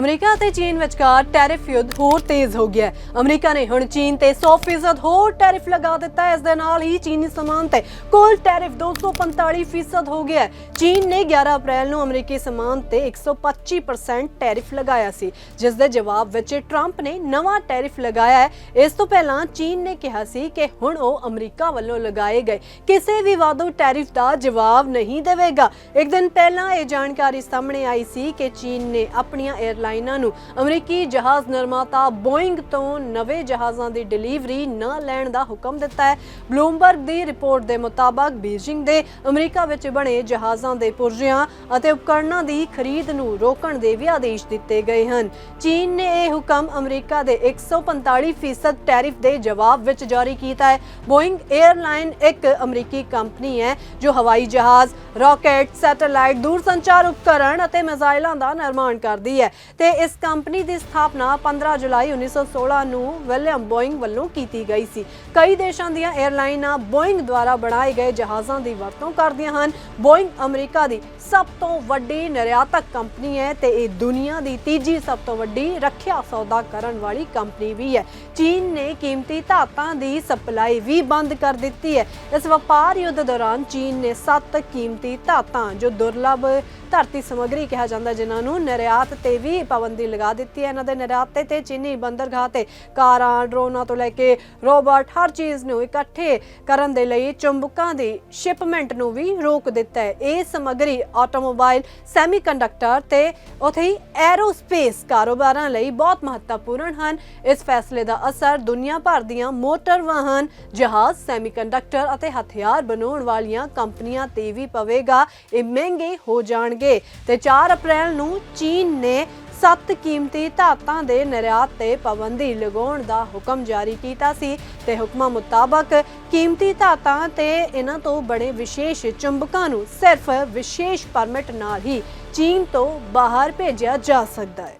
America ਅਤੇ ਚੀਨ ਵਿਚਕਾਰ ਟੈਰਿਫ ਯੁੱਧ ਹੋਰ ਤੇਜ਼ ਹੋ ਗਿਆ ਹੈ। ਅਮਰੀਕਾ ਨੇ ਹੁਣ ਚੀਨ ਤੇ 100% ਹੋਰ ਟੈਰਿਫ ਲਗਾ ਦਿੱਤਾ ਹੈ। ਇਸ ਦੇ ਨਾਲ ਹੀ ਚੀਨੀ ਸਮਾਨ ਤੇ ਕੁੱਲ ਟੈਰਿਫ 245% ਹੋ ਗਿਆ ਹੈ। ਚੀਨ ਨੇ 11 ਅਪ੍ਰੈਲ ਨੂੰ ਅਮਰੀਕੀ ਸਮਾਨ ਤੇ 125% ਟੈਰਿਫ ਲਗਾਇਆ ਸੀ, ਜਿਸ ਦੇ ਜਵਾਬ ਵਿੱਚ ਟਰੰਪ ਨੇ ਨਵਾਂ ਟੈਰਿਫ ਲਗਾਇਆ ਹੈ। ਇਸ ਤੋਂ ਪਹਿਲਾਂ ਚੀਨ ਨੇ ਕਿਹਾ ਸੀ ਕਿ ਹੁਣ ਉਹ ਅਮਰੀਕਾ ਵੱਲੋਂ ਲਗਾਏ ਗਏ ਕਿਸੇ ਵੀ ਵਾਧੂ ਟੈਰਿਫ ਦਾ ਜਵਾਬ ਨਹੀਂ ਦੇਵੇਗਾ। ਇੱਕ ਦਿਨ ਪਹਿਲਾਂ ਇਹ ਜਾਣਕਾਰੀ ਸਾਹਮਣੇ ਆਈ ਸੀ ਕਿ ਚੀਨ ਨੇ ਆਪਣੀਆਂ 에ਅਰਲਾਈਨਾਂ ਨੂੰ। ਅਮਰੀਕੀ ਜਹਾਜ਼ ਨਿਰਮਾਤਾ ਬੋਇੰਗ ਤੋਂ ਨਵੇਂ ਜਹਾਜ਼ਾਂ ਦੀ ਡਿਲੀਵਰੀ ਨਾ ਲੈਣ ਦਾ ਹੁਕਮ ਦਿੱਤਾ ਹੈ। ਬਲੂਮਬਰਗ ਦੀ ਰਿਪੋਰਟ ਦੇ ਮੁਤਾਬਕ ਬੀਜਿੰਗ ਦੇ ਅਮਰੀਕਾ ਵਿੱਚ ਬਣੇ ਜਹਾਜ਼ਾਂ ਦੇ ਪੁਰਜ਼ਿਆਂ ਅਤੇ ਉਪਕਰਣਾਂ ਦੀ ਖਰੀਦ ਨੂੰ ਰੋਕਣ ਦੇ ਵੀ ਆਦੇਸ਼ ਦਿੱਤੇ ਗਏ ਹਨ। ਚੀਨ ਨੇ ਇਹ ਹੁਕਮ ਅਮਰੀਕਾ ਦੇ 145% ਟੈਰਿਫ ਦੇ ਜਵਾਬ ਵਿੱਚ ਜਾਰੀ ਕੀਤਾ ਹੈ। ਬੋਇੰਗ ਏਅਰਲਾਈਨ ਇੱਕ ਅਮਰੀਕੀ ਕੰਪਨੀ ਹੈ, ਜੋ ਹਵਾਈ ਜਹਾਜ਼, ਰਾਕੇਟ, ਸੈਟੇਲਾਈਟ, ਦੂਰਸੰਚਾਰ ਉਪਕਰਣ ਅਤੇ ਮਿਜ਼ਾਈਲਾਂ ਦਾ ਨਿਰਮਾਣ ਕਰਦੀ ਹੈ। ਤੇ ਇਸ ਕੰਪਨੀ ਦੀ ਸਥਾਪਨਾ 15 ਜੁਲਾਈ 1916 ਨੂੰ ਵਿਲੀਅਮ ਬੋਇੰਗ ਵੱਲੋਂ ਕੀਤੀ ਗਈ ਸੀ। ਕਈ ਦੇਸ਼ਾਂ ਦੀਆਂ 에ਅਰਲਾਈਨਾਂ ਬੋਇੰਗ ਦੁਆਰਾ ਬਣਾਏ ਗਏ ਜਹਾਜ਼ਾਂ ਦੀ ਵਰਤੋਂ ਕਰਦੀਆਂ ਹਨ। ਬੋਇੰਗ ਅਮਰੀਕਾ ਦੀ ਸਭ ਤੋਂ ਵੱਡੀ ਨਿਰਯਾਤਕ ਕੰਪਨੀ ਹੈ ਤੇ ਇਹ ਦੁਨੀਆ ਦੀ ਤੀਜੀ ਸਭ ਤੋਂ ਵੱਡੀ ਰੱਖਿਆ ਸੌਦਾ ਕਰਨ ਵਾਲੀ ਕੰਪਨੀ ਵੀ ਹੈ। ਚੀਨ ਨੇ ਕੀਮਤੀ ਧਾਤਾਂ ਦੀ ਸਪਲਾਈ ਵੀ ਬੰਦ ਕਰ ਦਿੱਤੀ ਹੈ। ਇਸ ਵਪਾਰ ਯੁੱਧ ਦੌਰਾਨ ਚੀਨ ਨੇ ਸੱਤ ਕੀਮਤੀ ਧਾਤਾਂ, ਜੋ ਦੁਰਲੱਭ ਧਰਤੀ ਸਮੱਗਰੀ ਕਿਹਾ ਜਾਂਦਾ, ਜਿਨ੍ਹਾਂ ਨੂੰ ਨਿਰਯਾਤ ਤੇ ਵੀ ਪਾਬੰਦੀ ਲਗਾ ਦਿੱਤੀ ਹੈ। ਇਹਨਾਂ ਦੇ ਨਿਰਯਾਤ ਤੇ ਤੇ ਚੀਨੀ ਬੰਦਰਗਾਹ ਤੇ ਕਾਰਾਂ, ਡਰੋਨਾਂ ਤੋਂ ਲੈ ਕੇ ਰੋਬੋਟ, ਹਰ ਚੀਜ਼ ਨੂੰ ਇਕੱਠੇ ਕਰਨ ਦੇ ਲਈ ਚੁੰਬਕਾਂ ਦੀ ਸ਼ਿਪਮੈਂਟ ਨੂੰ ਵੀ ਰੋਕ ਦਿੱਤਾ ਹੈ। ਇਹ ਸਮੱਗਰੀ ਆਟੋਮੋਬਾਈਲ ਸੈਮੀਕੰਡਕਟਰ ਤੇ ਉਥੇ ਹੀ ਐਰੋਸਪੇਸ ਕਾਰੋਬਾਰਾਂ ਲਈ ਬਹੁਤ ਮਹੱਤਵਪੂਰਨ ਹਨ। ਇਸ ਫੈਸਲੇ ਦਾ ਅਸਰ ਦੁਨੀਆ ਭਰ ਦੀਆਂ ਮੋਟਰ ਵਾਹਨ, ਜਹਾਜ਼, ਸੈਮੀਕੰਡਕਟਰ ਅਤੇ ਹਥਿਆਰ ਬਣਾਉਣ ਵਾਲੀਆਂ ਕੰਪਨੀਆਂ ਤੇ ਵੀ ਪਵੇਗਾ। ਇਹ ਮਹਿੰਗੇ ਹੋ ਜਾਣਗੇ। ਤੇ 4 ਅਪ੍ਰੈਲ ਨੂੰ ਚੀਨ ਨੇ ਸੱਤ ਕੀਮਤੀ ਧਾਤਾਂ ਦੇ ਨਿਰਯਾਤ ਤੇ ਪਾਬੰਦੀ ਲਗਾਉਣ ਦਾ ਹੁਕਮ ਜਾਰੀ ਕੀਤਾ ਸੀ ਤੇ ਹੁਕਮਾਂ ਮੁਤਾਬਕ ਕੀਮਤੀ ਧਾਤਾਂ ਤੇ ਇਹਨਾਂ ਤੋਂ ਬਣੇ ਵਿਸ਼ੇਸ਼ ਚੁੰਬਕਾਂ ਨੂੰ ਸਿਰਫ ਵਿਸ਼ੇਸ਼ ਪਰਮਿਟ ਨਾਲ ਹੀ ਚੀਨ ਤੋਂ ਬਾਹਰ ਭੇਜਿਆ ਜਾ ਸਕਦਾ ਹੈ।